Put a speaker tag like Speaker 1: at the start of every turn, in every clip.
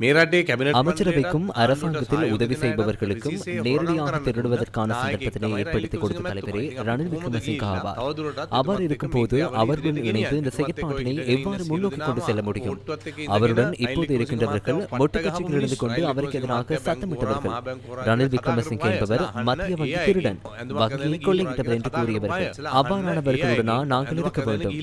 Speaker 1: அமைச்சரவைக்கும் அரசாங்கத்தில் உதவி செய்பவர்களுக்கும் நேரடியாக திருடுவதற்கான சந்தர்ப்பத்தினை
Speaker 2: ஏற்படுத்திக்
Speaker 1: கொடுத்த தலைவரே ரணில் விக்ரமசிங்க ஆவார் அவர்
Speaker 2: இருக்கும் போது
Speaker 1: அவருடன் இணைந்து இந்த செயற்பாட்டினை எவ்வாறு முன்னோக்கி கொண்டு செல்ல முடியும் அவருடன் இப்போது இருக்கின்றவர்கள் மொட்டு இருந்து கொண்டு அவருக்கு எதிராக சத்தமிட்டவர்கள் ரணில் விக்ரமசிங்க என்பவர் மத்திய வங்கி திருடன் வங்கியை கொள்ளையிட்டவர் என்று கூறியவர்கள் அவ்வாறானவர்களுடனா நாங்கள் இருக்க வேண்டும்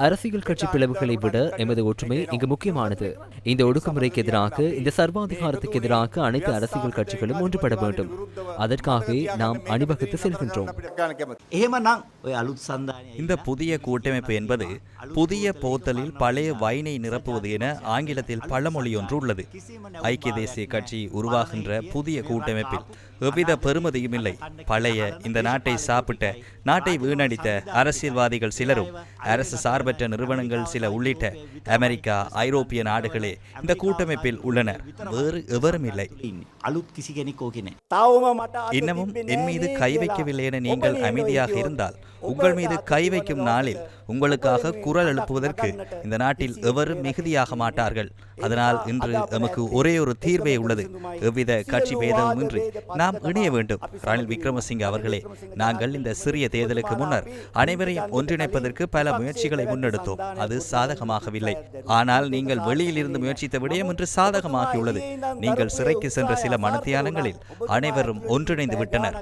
Speaker 1: அரசியல் கட்சி பிளவுகளை விட எமது ஒற்றுமை இங்கு முக்கியமானது இந்த ஒடுக்குமுறைக்கு எதிராக இந்த சர்வாதிகாரத்துக்கு எதிராக அனைத்து அரசியல் கட்சிகளும் ஒன்றுபட வேண்டும். அதற்காகவே நாம் அணிவகுத்து செல்கின்றோம்.
Speaker 3: இந்த புதிய கூட்டமைப்பு என்பது புதிய போத்தலில் பழைய வைனை நிரப்புவது என ஆங்கிலத்தில் பழமொழி ஒன்று உள்ளது. ஐக்கிய தேசிய கட்சி உருவாகின்ற புதிய கூட்டமைப்பில் எவ்வித பெருமதியும் இல்லை. பழைய இந்த நாட்டை சாப்பிட்ட நாட்டை வீணடித்த அரசியல்வாதிகள் சிலரும் அரசு சார்பற்ற நிறுவனங்கள் சில உள்ளிட்ட அமெரிக்கா ஐரோப்பிய நாடுகளே இந்த கூட்டமைப்பில் உள்ளனர். வேறு எவரும் இல்லை. இன்னமும் என் மீது கை வைக்கவில்லை என நீங்கள் அமைதியாக இருந்தால் உங்கள் மீது கை வைக்கும் நாளில் உங்களுக்காக குரல் எழுப்புவதற்கு இந்த நாட்டில் எவரும் மிகுதியாக மாட்டார்கள். அதனால் இன்று நமக்கு ஒரே ஒரு தீர்வே உள்ளது. எவ்வித கட்சி பேதமும் நாம் இணைய வேண்டும். ரணில் விக்ரமசிங்க அவர்களே நாங்கள் இந்த சிறிய தேர்தலுக்கு முன்னர் அனைவரையும் ஒன்றிணைப்பதற்கு பல முயற்சிகளை முன்னெடுத்தோம். அது சாதகமாகவில்லை. ஆனால் நீங்கள் வெளியில் இருந்து முயற்சித்த விடயம் இன்று சாதகமாகியுள்ளது. நீங்கள் சிறைக்கு சென்ற சில மனத்தியானங்களில் அனைவரும் ஒன்றிணைந்து விட்டனர்.